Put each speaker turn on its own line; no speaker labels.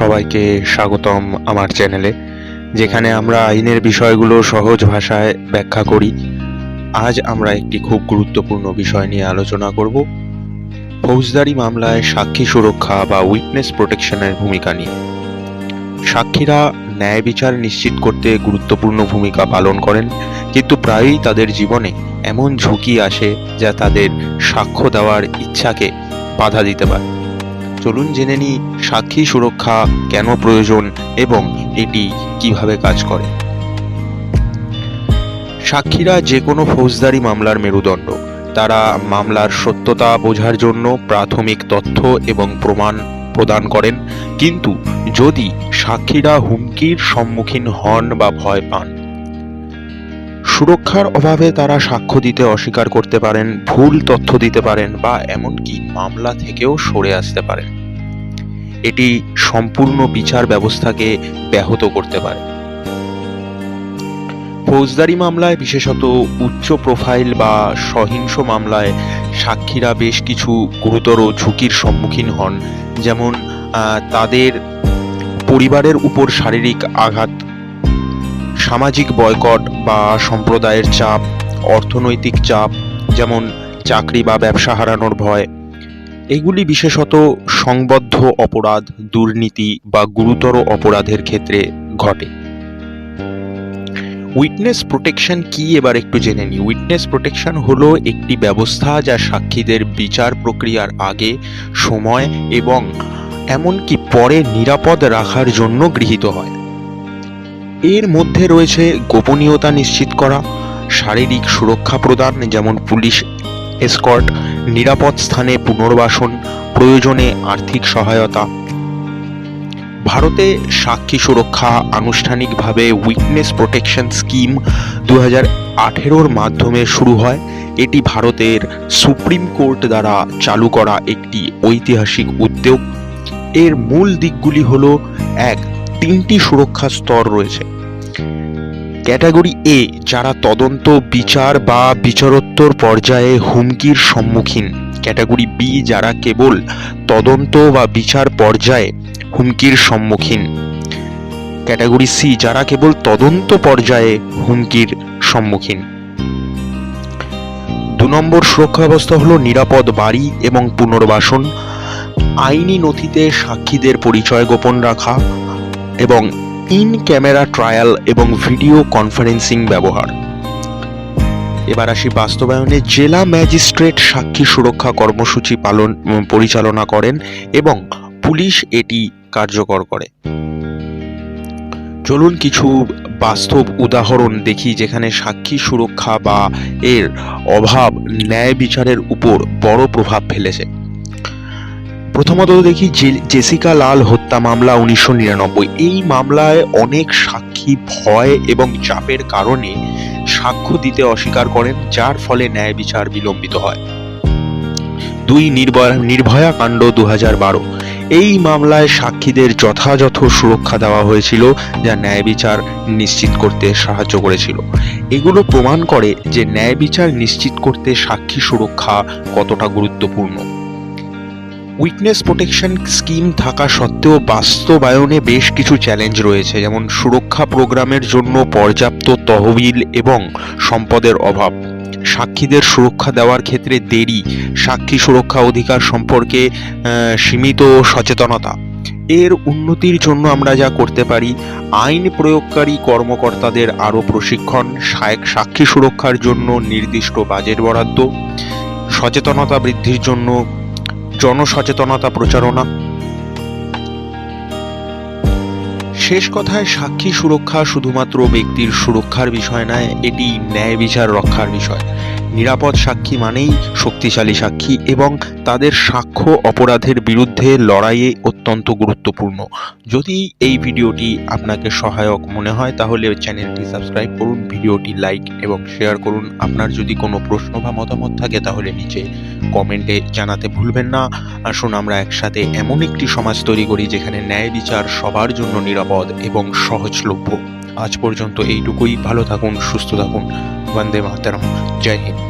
সবাইকে স্বাগতম আমার চ্যানেলে, যেখানে আমরা আইনের বিষয়গুলো সহজ ভাষায় ব্যাখ্যা করি। আজ আমরা একটি খুব গুরুত্বপূর্ণ বিষয় নিয়ে আলোচনা করব, ফৌজদারি মামলায় সাক্ষী সুরক্ষা বা উইটনেস প্রোটেকশনের ভূমিকা নিয়ে। সাক্ষীরা ন্যায় বিচার নিশ্চিত করতে গুরুত্বপূর্ণ ভূমিকা পালন করেন, কিন্তু প্রায়ই তাদের জীবনে এমন ঝুঁকি আসে যা তাদের সাক্ষ্য দেওয়ার ইচ্ছাকে বাধা দিতে পারে। চলুন জেনে নিই সাক্ষী সুরক্ষা কেন প্রয়োজন এবং এটি কীভাবে কাজ করে। সাক্ষীরা যে কোনো ফৌজদারি মামলার মেরুদণ্ড। তারা মামলার সত্যতা বোঝার জন্য প্রাথমিক তথ্য এবং প্রমাণ প্রদান করেন, কিন্তু যদি সাক্ষীরা হুমকির সম্মুখীন হন বা ভয় পান সুরক্ষার অভাবে তারা সাক্ষ্য দিতে অস্বীকার করতে পারেন, ভুল তথ্য দিতে পারেন বা এমনকি মামলা থেকেও সরে আসতে পারেন। এটি সম্পূর্ণ বিচার ব্যবস্থাকে ব্যাহত করতে পারে। ফৌজদারি মামলায়, বিশেষত উচ্চ প্রোফাইল বা সহিংস মামলায়, সাক্ষীরা বেশ কিছু গুরুতর ঝুঁকির সম্মুখীন হন। যেমন তাদের পরিবারের উপর শারীরিক আঘাত সামাজিক বয়কট বা সম্প্রদায়ের চাপ, অর্থনৈতিক চাপ, যেমন চাকরি বা ব্যবসা হারানোর ভয়, এগুলি বিশেষত সংবদ্ধ অপরাধ, দুর্নীতি বা গুরুতর অপরাধের ক্ষেত্রে ঘটে। উইটনেস প্রোটেকশন কি এবার একটু জেনে নিই। উইটনেস প্রোটেকশন হলো একটি ব্যবস্থা যা সাক্ষীদের বিচার প্রক্রিয়ার আগে, সময় এবং এমনকি পরে নিরাপদ রাখার জন্য গৃহীত হয়। এর মধ্যে রয়েছে গোপনীয়তা নিশ্চিত করা, শারীরিক সুরক্ষা প্রদান, যেমন পুলিশ এসকর্ট, নিরাপদ স্থানে পুনর্বাসন, প্রয়োজনে আর্থিক সহায়তা। ভারতে সাক্ষী সুরক্ষা আনুষ্ঠানিকভাবে উইটনেস প্রোটেকশন স্কিম দু হাজার মাধ্যমে শুরু হয়। এটি ভারতের সুপ্রিম কোর্ট দ্বারা চালু করা একটি ঐতিহাসিক উদ্যোগ। এর মূল দিকগুলি হল, এক তিনটি সুরক্ষা স্তর রয়েছে। ক্যাটাগরি এ যারা তদন্ত, বিচার বা বিচারোত্তর পর্যায়ে হুমকির সম্মুখীন। ক্যাটাগরি বি যারা কেবল তদন্ত বা বিচার পর্যায়ে হুমকির সম্মুখীন। ক্যাটাগরি সি যারা কেবল তদন্ত পর্যায়ে হুমকির সম্মুখীন। দু নম্বর সুরক্ষা ব্যবস্থা হলো নিরাপদ বাড়ি এবং পুনর্বাসন। আইনি নথিতে সাক্ষীদের পরিচয় গোপন রাখা। এবং ইন ক্যামেরা ট্রায়াল এবং ভিডিও কনফারেন্সিং ব্যবহার। এবার আসি বাস্তবায়নে। জেলা ম্যাজিস্ট্রেট সাক্ষী সুরক্ষা কর্মসূচি পালন পরিচালনা করেন এবং পুলিশ এটি কার্যকর করে। চলুন কিছু বাস্তব উদাহরণ দেখি যেখানে সাক্ষী সুরক্ষা বা এর অভাব ন্যায় বিচারের উপর বড় প্রভাব ফেলেছে। প্রথমত দেখি জেসিকা লাল হত্যা মামলা উনিশশো নিরানব্বই। এই মামলায় অনেক সাক্ষী ভয় এবং চাপের কারণে সাক্ষ্য দিতে অস্বীকার করেন, যার ফলে ন্যায় বিচার বিলম্বিত হয়। দুই নির্ভয়া নির্ভয়া কাণ্ড দু বারো। এই মামলায় সাক্ষীদের যথাযথ সুরক্ষা দেওয়া হয়েছিল, যা ন্যায় বিচার নিশ্চিত করতে সাহায্য করেছিল। এগুলো প্রমাণ করে যে ন্যায় বিচার নিশ্চিত করতে সাক্ষী সুরক্ষা কতটা গুরুত্বপূর্ণ। উইটনেস প্রোটেকশন স্কিম থাকা সত্ত্বেও বাস্তবায়নে বেশ কিছু চ্যালেঞ্জ রয়েছে, যেমন সুরক্ষা প্রোগ্রামের জন্য পর্যাপ্ত তহবিল এবং সম্পদের অভাব। সাক্ষীদের সুরক্ষা দেওয়ার ক্ষেত্রে দেরি, সাক্ষী সুরক্ষা অধিকার সম্পর্কে সীমিত সচেতনতা। এর উন্নতির জন্য আমরা যা করতে পারি, আইন প্রয়োগকারী কর্মকর্তাদের আরও প্রশিক্ষণ সাক্ষী সুরক্ষার জন্য নির্দিষ্ট বাজেট বরাদ্দ, সচেতনতা বৃদ্ধির জন্য জনসচেতনতা প্রচারণা। শেষ কথায় সাক্ষী সুরক্ষা শুধুমাত্র ব্যক্তির সুরক্ষার বিষয় নয়, এটি ন্যায় বিচার রক্ষার বিষয়। নিরাপদ সাক্ষী মানেই শক্তিশালী সাক্ষী এবং তাদের সাক্ষ্য অপরাধের বিরুদ্ধে লড়াইয়ে অত্যন্ত গুরুত্বপূর্ণ। যদি এই ভিডিওটি আপনাকে সহায়ক মনে হয়, তাহলে চ্যানেলটি সাবস্ক্রাইব করুন, ভিডিওটি লাইক এবং শেয়ার করুন। আপনার যদি কোনো প্রশ্ন বা মতামত থাকে, তাহলে নিচে কমেন্টে জানাতে ভুলবেন না। আসুন আমরা একসাথে এমন একটি সমাজ তৈরি করি, যেখানে ন্যায় বিচার সবার জন্য নিরাপদ এবং সহজলভ্য। আজ পর্যন্ত এইটুকুই। ভালো থাকুন, সুস্থ থাকুন। वंदे मातरम। जय हिंद।